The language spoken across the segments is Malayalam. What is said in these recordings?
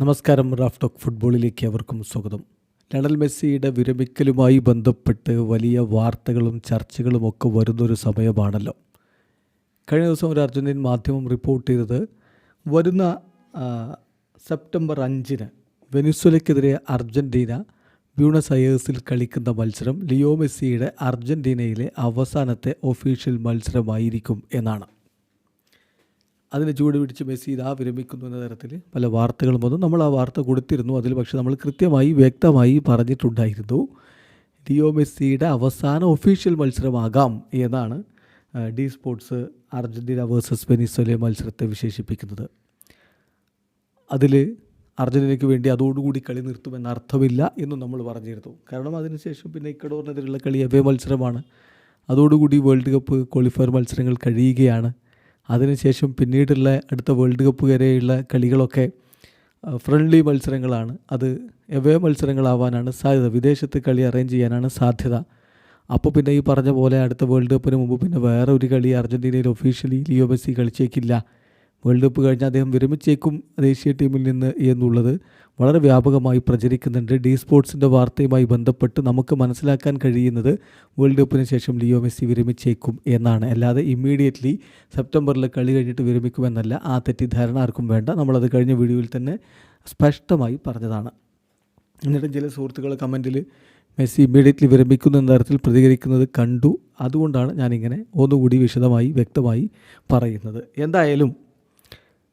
നമസ്കാരം റാഫ് ടോക്ക് ഫുട്ബോളിലേക്ക് അവർക്കും സ്വാഗതം. ലണൽ മെസ്സിയുടെ വിരമിക്കലുമായി ബന്ധപ്പെട്ട് വലിയ വാർത്തകളും ചർച്ചകളും ഒക്കെ വരുന്നൊരു സമയമാണല്ലോ. കഴിഞ്ഞ ദിവസം ഒരു അർജന്റീൻ മാധ്യമം റിപ്പോർട്ട് ചെയ്തത് വരുന്ന സെപ്റ്റംബർ അഞ്ചിന് വെനിസ്വലയ്ക്കെതിരെ അർജന്റീന ബ്യൂണസ് അയേഴ്സിൽ കളിക്കുന്ന മത്സരം ലിയോ മെസ്സിയുടെ അർജന്റീനയിലെ അവസാനത്തെ ഒഫീഷ്യൽ മത്സരമായിരിക്കും എന്നാണ്. അതിന് ചൂട് പിടിച്ച് മെസ്സി ഇതാ വിരമിക്കുന്നു എന്ന തരത്തിൽ പല വാർത്തകളും വന്നു. നമ്മൾ ആ വാർത്ത കൊടുത്തിരുന്നു. അതിൽ പക്ഷേ നമ്മൾ കൃത്യമായി വ്യക്തമായി പറഞ്ഞിട്ടുണ്ടായിരുന്നു. ലിയോ മെസ്സിയുടെ അവസാന ഒഫീഷ്യൽ മത്സരമാകാം എന്നാണ് D sports Argentina versus Venezuela മത്സരത്തെ വിശേഷിപ്പിക്കുന്നത്. അതിൽ അർജന്റീനയ്ക്ക് വേണ്ടി അതോടുകൂടി കളി നിർത്തുമെന്ന അർത്ഥമില്ല എന്നും നമ്മൾ പറഞ്ഞിരുന്നു. കാരണം അതിനുശേഷം പിന്നെ ഇക്കഡോറിനെതിരെയുള്ള കളി എവേ മത്സരമാണ്. അതോടുകൂടി വേൾഡ് കപ്പ് ക്വാളിഫയർ മത്സരങ്ങൾ കഴിയുകയാണ്. അതിനുശേഷം പിന്നീടുള്ള അടുത്ത വേൾഡ് കപ്പ് വരെയുള്ള കളികളൊക്കെ ഫ്രണ്ട്ലി മത്സരങ്ങളാണ്. അത് എവേ മത്സരങ്ങളാവാനാണ് സാധ്യത. വിദേശത്ത് കളി അറേഞ്ച് ചെയ്യാനാണ് സാധ്യത. അപ്പോൾ പിന്നെ ഈ പറഞ്ഞ പോലെ അടുത്ത വേൾഡ് കപ്പിന് മുമ്പ് പിന്നെ വേറെ ഒരു കളി അർജന്റീനയിൽ ഒഫീഷ്യലി ലിയോ മെസ്സി കളിച്ചേക്കില്ല. വേൾഡ് കപ്പ് കഴിഞ്ഞ് അദ്ദേഹം വിരമിച്ചേക്കും ദേശീയ ടീമിൽ നിന്ന് എന്നുള്ളത് വളരെ വ്യാപകമായി പ്രചരിക്കുന്നുണ്ട്. ഡി സ്പോർട്സിന്റെ വാർത്തയുമായി ബന്ധപ്പെട്ട് നമുക്ക് മനസ്സിലാക്കാൻ കഴിയുന്നത് വേൾഡ് കപ്പിന് ശേഷം ലിയോ മെസ്സി വിരമിച്ചേക്കും എന്നാണ്. അല്ലാതെ ഇമ്മീഡിയറ്റ്ലി സെപ്റ്റംബറിൽ കളി കഴിഞ്ഞിട്ട് വിരമിക്കുമെന്നല്ല ആ തെറ്റിദ്ധാരണ ആർക്കും വേണ്ട. നമ്മളത് കഴിഞ്ഞ വീഡിയോയിൽ തന്നെ സ്പഷ്ടമായി പറഞ്ഞതാണ്. എന്നിട്ടും ചില സുഹൃത്തുക്കൾ കമന്റിൽ മെസ്സി ഇമ്മീഡിയറ്റ്ലി വിരമിക്കുന്നു എന്ന തരത്തിൽ പ്രതികരിക്കുന്നത് കണ്ടു. അതുകൊണ്ടാണ് ഞാനിങ്ങനെ ഒന്നുകൂടി വിശദമായി വ്യക്തമായി പറയുന്നത്. എന്തായാലും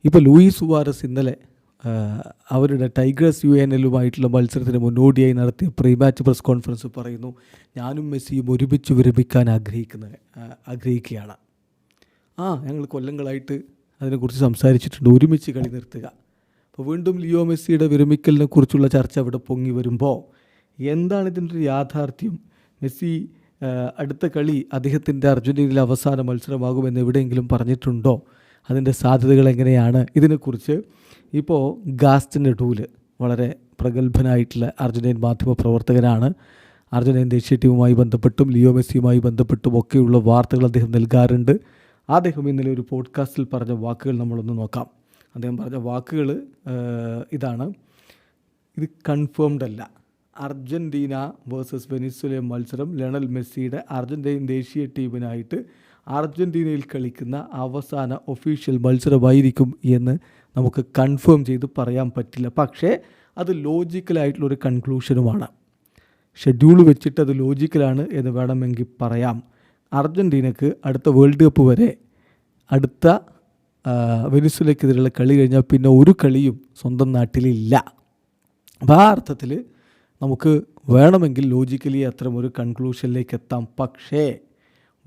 ഇപ്പോൾ ലൂയിസ് സുവാരസ് ഇന്നലെ അവരുടെ ടൈഗേഴ്സ് യു എൻ എല്ലുമായിട്ടുള്ള മത്സരത്തിന് മുന്നോടിയായി നടത്തിയ പ്രീ മാച്ച് പ്രസ് കോൺഫറൻസ് പറയുന്നു ഞാനും മെസ്സിയും ഒരുമിച്ച് വിരമിക്കാൻ ആഗ്രഹിക്കുന്ന ആഗ്രഹിക്കുകയാണ്. ആ ഞങ്ങൾ കൊല്ലങ്ങളായിട്ട് അതിനെക്കുറിച്ച് സംസാരിച്ചിട്ടുണ്ട്. ഒരുമിച്ച് കളി നിർത്തുക. അപ്പോൾ വീണ്ടും ലിയോ മെസ്സിയുടെ വിരമിക്കലിനെ കുറിച്ചുള്ള ചർച്ച അവിടെ പൊങ്ങി വരുമ്പോൾ എന്താണ് ഇതിന്റെ ഒരു യാഥാർത്ഥ്യം? മെസ്സി അടുത്ത കളി അദ്ദേഹത്തിന്റെ അർജന്റീനയിലെ അവസാന മത്സരമാകുമെന്ന് എവിടെയെങ്കിലും പറഞ്ഞിട്ടുണ്ടോ? അതിന്റെ സാധ്യതകൾ എങ്ങനെയാണ് ഇതിനെക്കുറിച്ച് ഇപ്പോൾ ഗാസ്റ്റിന്റെ ടൂൽ വളരെ പ്രഗത്ഭനായിട്ടുള്ള അർജന്റീൻ മാധ്യമ പ്രവർത്തകനാണ്. അർജന്റീൻ ദേശീയ ടീമുമായി ബന്ധപ്പെട്ടും ലിയോ മെസ്സിയുമായി ബന്ധപ്പെട്ടും ഒക്കെയുള്ള വാർത്തകൾ അദ്ദേഹം നൽകാറുണ്ട്. അദ്ദേഹം ഇന്നലെ ഒരു പോഡ്കാസ്റ്റിൽ പറഞ്ഞ വാക്കുകൾ നമ്മളൊന്ന് നോക്കാം. അദ്ദേഹം പറഞ്ഞ വാക്കുകൾ ഇതാണ്. ഇത് കൺഫേംഡ് അല്ല. അർജന്റീന വേഴ്സസ് വെനിസ്വലെ മത്സരം ലണൽ മെസ്സിയുടെ അർജന്റീൻ ദേശീയ ടീമിനായിട്ട് അർജന്റീനയിൽ കളിക്കുന്ന അവസാന ഒഫീഷ്യൽ മത്സരമായിരിക്കും എന്ന് നമുക്ക് കൺഫേം ചെയ്ത് പറയാൻ പറ്റില്ല. പക്ഷേ അത് ലോജിക്കലായിട്ടുള്ളൊരു കൺക്ലൂഷനുമാണ് ഷെഡ്യൂൾ വെച്ചിട്ട് അത് ലോജിക്കലാണ് എന്ന് വേണമെങ്കിൽ പറയാം. അർജന്റീനക്ക് അടുത്ത വേൾഡ് കപ്പ് വരെ അടുത്ത വെനിസുലയ്ക്കെതിരെയുള്ള കളി കഴിഞ്ഞാൽ പിന്നെ ഒരു കളിയും സ്വന്തം നാട്ടിലില്ല. അപ്പോൾ ആ അർത്ഥത്തിൽ നമുക്ക് വേണമെങ്കിൽ ലോജിക്കലി അത്തരം ഒരു കൺക്ലൂഷനിലേക്ക് എത്താം. പക്ഷേ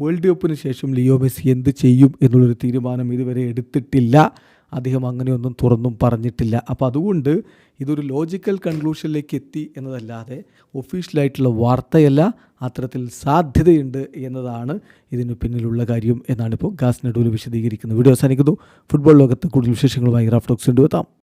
വേൾഡ് കപ്പിന് ശേഷം ലിയോ മെസ്സി എന്ത് ചെയ്യും എന്നുള്ളൊരു തീരുമാനം ഇതുവരെ എടുത്തിട്ടില്ല. അദ്ദേഹം അങ്ങനെയൊന്നും തുറന്നും പറഞ്ഞിട്ടില്ല. അപ്പോൾ അതുകൊണ്ട് ഇതൊരു ലോജിക്കൽ കൺക്ലൂഷനിലേക്ക് എത്തി എന്നതല്ലാതെ ഒഫീഷ്യലായിട്ടുള്ള വാർത്തയല്ല അത്തരത്തിൽ സാധ്യതയുണ്ട് എന്നതാണ് ഇതിന് പിന്നിലുള്ള കാര്യം എന്നാണ് ഇപ്പോൾ ഗാസ് നെഡൂര് വിശദീകരിക്കുന്നത് വീഡിയോ അവസാനിക്കുന്നു. ഫുട്ബോൾ ലോകത്ത് കൂടുതൽ വിശേഷങ്ങളുമായി റാഫ്റ്റോക്സ് കൊണ്ടുവെത്താം